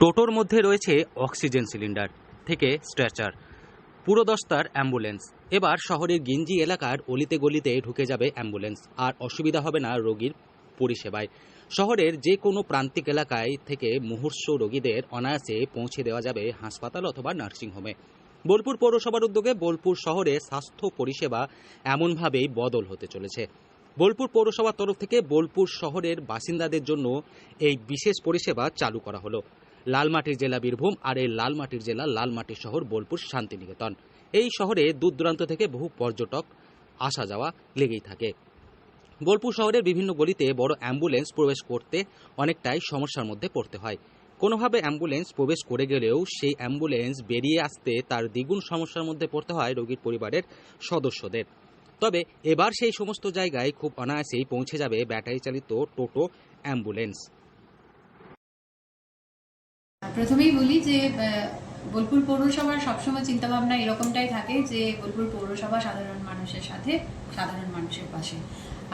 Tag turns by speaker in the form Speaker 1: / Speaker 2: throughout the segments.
Speaker 1: টোটোর মধ্যে রয়েছে অক্সিজেন সিলিন্ডার থেকে স্ট্রেচার পুরো দস্তার অ্যাম্বুলেন্স। এবার শহরের গিঞ্জি এলাকার অলিতে গলিতে ঢুকে যাবে অ্যাম্বুলেন্স, আর অসুবিধা হবে না রোগীর পরিষেবায়। শহরের যে কোনো প্রান্তিক এলাকায় থেকে মুহূর্ষ রোগীদের অনায়াসে পৌঁছে দেওয়া যাবে হাসপাতাল অথবা নার্সিংহোমে বোলপুর পৌরসভার উদ্যোগে বোলপুর শহরে স্বাস্থ্য পরিষেবা এমনভাবেই বদল হতে চলেছে। বোলপুর পৌরসভার তরফ থেকে বোলপুর শহরের বাসিন্দাদের জন্য এই বিশেষ পরিষেবা চালু করা হলো। লালমাটির জেলা বীরভূম আর এই লালমাটির জেলা লালমাটির শহর, বোলপুর, শান্তিনিকেতন। এই শহরে দূর দূরান্ত থেকে বহু পর্যটক আসা যাওয়া লেগেই থাকে। বোলপুর শহরের বিভিন্ন গলিতে বড় অ্যাম্বুলেন্স প্রবেশ করতে অনেকটাই সমস্যার মধ্যে পড়তে হয়। কোনোভাবে অ্যাম্বুলেন্স প্রবেশ করে গেলেও সেই অ্যাম্বুলেন্স বেরিয়ে আসতে তার দ্বিগুণ সমস্যার মধ্যে পড়তে হয় রোগীর পরিবারের সদস্যদের। তবে এবার সেই সমস্ত জায়গায় খুব অনায়াসেই পৌঁছে যাবে ব্যাটারি চালিত টোটো অ্যাম্বুলেন্স।
Speaker 2: প্রথমেই বলি যে বোলপুর পৌরসভার সবসময় চিন্তাভাবনা এরকমটাই থাকে যে, বোলপুর পৌরসভা সাধারণ মানুষের সাথে সাধারণ মানুষের পাশে।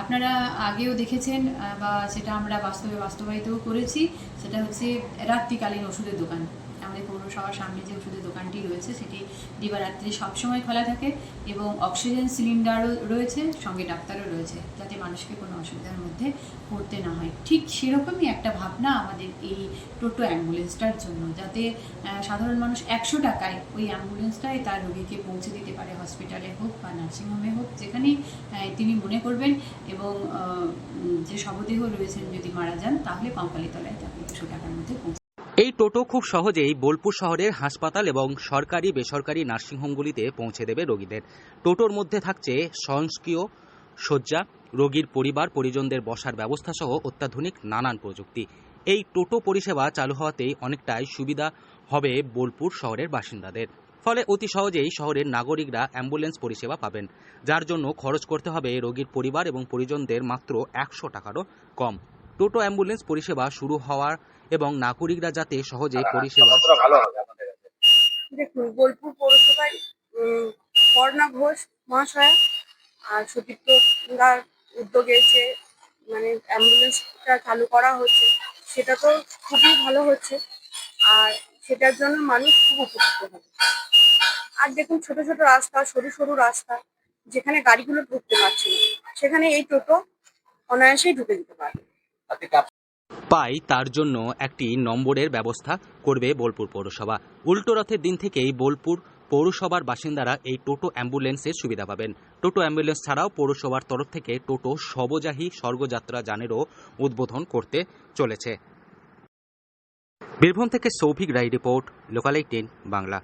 Speaker 2: আপনারা আগেও দেখেছেন বা সেটা আমরা বাস্তবে বাস্তবায়িতও করেছি, সেটা হচ্ছে রাত্রিকালীন ওষুধের দোকান। আমাদের পৌরসভার সামনে যে ওষুধের দোকানটি রয়েছে, সেটি দিবারাত্রি সবসময় খোলা থাকে এবং অক্সিজেন সিলিন্ডারও রয়েছে, সঙ্গে ডাক্তারও রয়েছে, যাতে মানুষকে কোনো অসুবিধার মধ্যে পড়তে না হয়। ঠিক সেরকমই একটা ভাবনা আমাদের এই টোটো অ্যাম্বুলেন্সটার জন্য, যাতে সাধারণ মানুষ একশো টাকায় ওই অ্যাম্বুলেন্সটাই তার রোগীকে পৌঁছে দিতে পারে, হসপিটালে হোক বা নার্সিংহোমে হোক, যেখানেই তিনি মনে করবেন এবং যে শবদেহ রয়েছেন যদি মারা যান, তাহলে কঙ্কালীতলায় তাকে একশো টাকার মধ্যে পৌঁছে
Speaker 1: টোটো খুব সহজেই বোলপুর শহরের হাসপাতাল এবং সরকারি বেসরকারি নার্সিংহোমগুলিতে পৌঁছে দেবে রোগীদের। টোটোর মধ্যে থাকছে স্বয়ংক্রিয় শয্যা, রোগীর পরিবার, পরিজনদের বসার ব্যবস্থা সহ অত্যাধুনিক নানান প্রযুক্তি। এই টোটো পরিষেবা চালু হওয়াতেই অনেকটাই সুবিধা হবে বোলপুর শহরের বাসিন্দাদের। ফলে অতি সহজেই শহরের নাগরিকরা অ্যাম্বুলেন্স পরিষেবা পাবেন, যার জন্য খরচ করতে হবে রোগীর পরিবার এবং পরিজনদের মাত্র একশো টাকারও কম। টোটো অ্যাম্বুলেন্স পরিষেবা শুরু হওয়ার এবং নাগরিকরা যাতে সহজে পরিষেবা
Speaker 3: হবে আপনাদের কাছে।
Speaker 4: দেখুন বোলপুর পৌরসভায় উম, পর্ণা ঘোষ মহাশয়া আর সতীর্থদার উদ্যোগে যে মানে অ্যাম্বুলেন্সটা চালু করা হচ্ছে সেটা তো খুবই ভালো হচ্ছে আর সেটার জন্য মানুষ খুব উপকৃত হবে। আর দেখুন ছোট ছোট রাস্তা সরু সরু রাস্তা যেখানে গাড়িগুলো ঢুকতে পারছে না সেখানে এই টোটো অনায়াসেই ঢুকে দিতে পারবে।
Speaker 1: পাই তার জন্য একটি নম্বরের ব্যবস্থা করবে বোলপুর পৌরসভা। উল্টো রথের দিন থেকেই বোলপুর পৌরসভার বাসিন্দারা এই টোটো অ্যাম্বুলেন্সের সুবিধা পাবেন। টোটো অ্যাম্বুলেন্স ছাড়াও পৌরসভার তরফ থেকে টোটো শবযাহী স্বর্গযাত্রা যানেরও উদ্বোধন করতে চলেছে। বীরভূম থেকে Souvik Ray report, local ten Bangla.